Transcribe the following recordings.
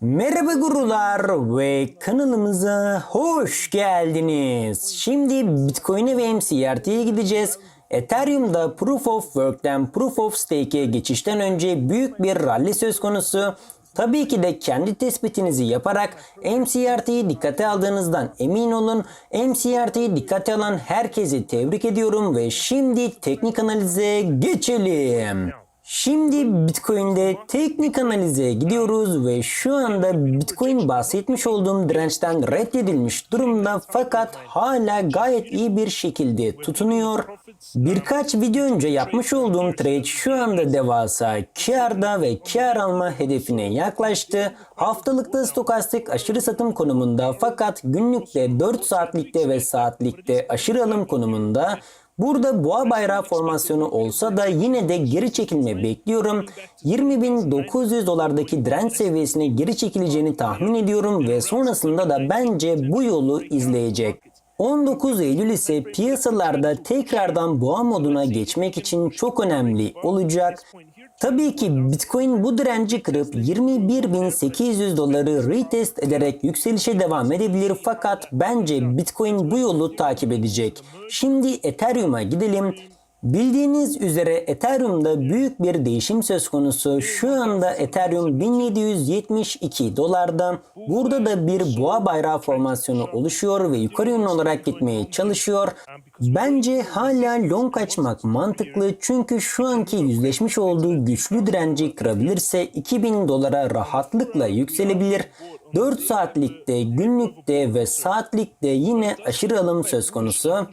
Merhaba gurular ve kanalımıza hoş geldiniz. Şimdi Bitcoin'e ve MCRT'ye gideceğiz. Ethereum'da Proof of Work'ten Proof of Stake'e geçişten önce büyük bir rally söz konusu. Tabii ki de kendi tespitinizi yaparak MCRT'yi dikkate aldığınızdan emin olun. MCRT'yi dikkate alan herkesi tebrik ediyorum ve şimdi teknik analize geçelim. Şimdi Bitcoin'de teknik analize gidiyoruz ve şu anda Bitcoin bahsetmiş olduğum dirençten reddedilmiş durumda fakat hala gayet iyi bir şekilde tutunuyor. Birkaç video önce yapmış olduğum trade şu anda devasa karda ve kar alma hedefine yaklaştı. Haftalıkta stokastik aşırı satım konumunda fakat günlükte 4 saatlikte ve saatlikte aşırı alım konumunda. Burada boğa bayrağı formasyonu olsa da yine de geri çekilme bekliyorum. 20.900 dolardaki direnç seviyesine geri çekileceğini tahmin ediyorum ve sonrasında da bence bu yolu izleyecek. 19 Eylül ise piyasalarda tekrardan boğa moduna geçmek için çok önemli olacak. Tabii ki Bitcoin bu direnci kırıp 21.800 doları retest ederek yükselişe devam edebilir fakat bence Bitcoin bu yolu takip edecek. Şimdi Ethereum'a gidelim. Bildiğiniz üzere Ethereum'da büyük bir değişim söz konusu. Şu anda Ethereum 1772 dolarda. Burada da bir boğa bayrağı formasyonu oluşuyor ve yukarı yönlü olarak gitmeye çalışıyor. Bence hala long açmak mantıklı çünkü şu anki yüzleşmiş olduğu güçlü direnci kırabilirse 2000 dolara rahatlıkla yükselebilir. 4 saatlikte, günlükte ve saatlikte yine aşırı alım söz konusu.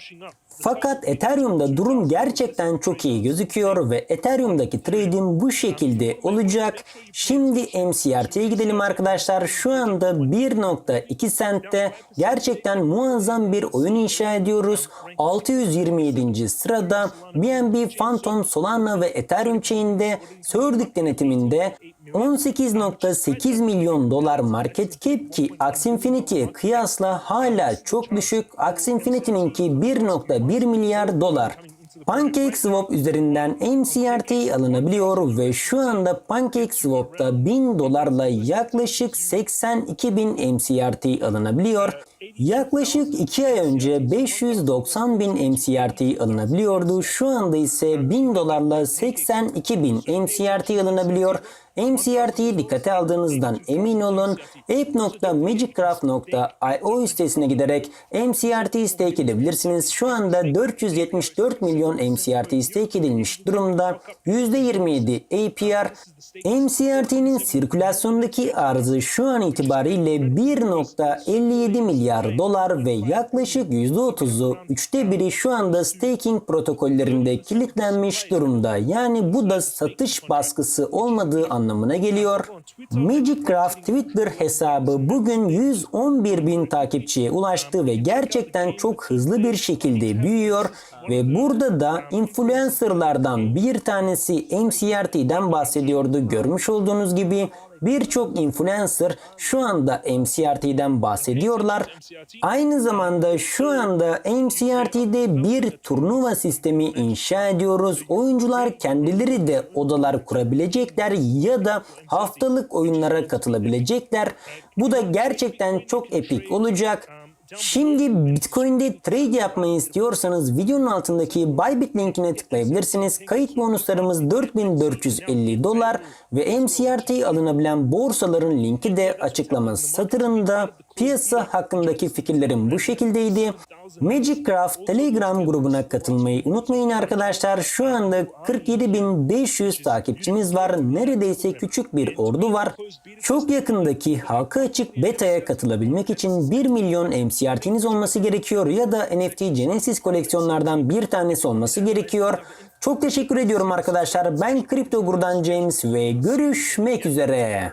Fakat Ethereum'da durum gerçekten çok iyi gözüküyor ve Ethereum'daki trade'im bu şekilde olacak. Şimdi MCRT'ye gidelim arkadaşlar. Şu anda 1.2 centte gerçekten muazzam bir oyun inşa ediyoruz. 627. sırada BNB, Phantom, Solana ve Ethereum chain'de Surdic denetiminde 18.8 milyon dolar market cap ki Axie Infinity'ye kıyasla hala çok düşük. Axie Infinity'ninki 1.1 milyar dolar. PancakeSwap üzerinden MCRT alınabiliyor ve şu anda PancakeSwap'ta 1000 dolarla yaklaşık 82 bin MCRT alınabiliyor. Yaklaşık 2 ay önce 590 bin MCRT alınabiliyordu. Şu anda ise 1000 dolarla 82 bin MCRT alınabiliyor. MCRT'yi dikkate aldığınızdan emin olun. ape.magiccraft.io sitesine giderek MCRT stake edebilirsiniz. Şu anda 474 milyon MCRT stake edilmiş durumda. %27 APR. MCRT'nin sirkülasyondaki arzı şu an itibariyle 1.57 milyar dolar ve yaklaşık %30'u üçte biri şu anda staking protokollerinde kilitlenmiş durumda. Yani bu da satış baskısı olmadığı anlamına geliyor. Magiccraft Twitter hesabı bugün 111 bin takipçiye ulaştı ve gerçekten çok hızlı bir şekilde büyüyor ve burada da influencerlardan bir tanesi MCRT'den bahsediyordu. Görmüş olduğunuz gibi birçok influencer şu anda MCRT'den bahsediyorlar. Aynı zamanda şu anda MCRT'de bir turnuva sistemi inşa ediyoruz. Oyuncular kendileri de odalar kurabilecekler ya da haftalık oyunlara katılabilecekler. Bu da gerçekten çok epik olacak. Şimdi Bitcoin'de trade yapmayı istiyorsanız videonun altındaki Bybit linkine tıklayabilirsiniz. Kayıt bonuslarımız 4450 dolar ve MCRT alınabilen borsaların linki de açıklama satırında. Piyasa hakkındaki fikirlerim bu şekildeydi. Magiccraft Telegram grubuna katılmayı unutmayın arkadaşlar. Şu anda 47.500 takipçimiz var. Neredeyse küçük bir ordu var. Çok yakındaki halka açık beta'ya katılabilmek için 1 milyon MCRT'niz olması gerekiyor ya da NFT Genesis koleksiyonlardan bir tanesi olması gerekiyor. Çok teşekkür ediyorum arkadaşlar. Ben Kripto Gur'dan James ve görüşmek üzere.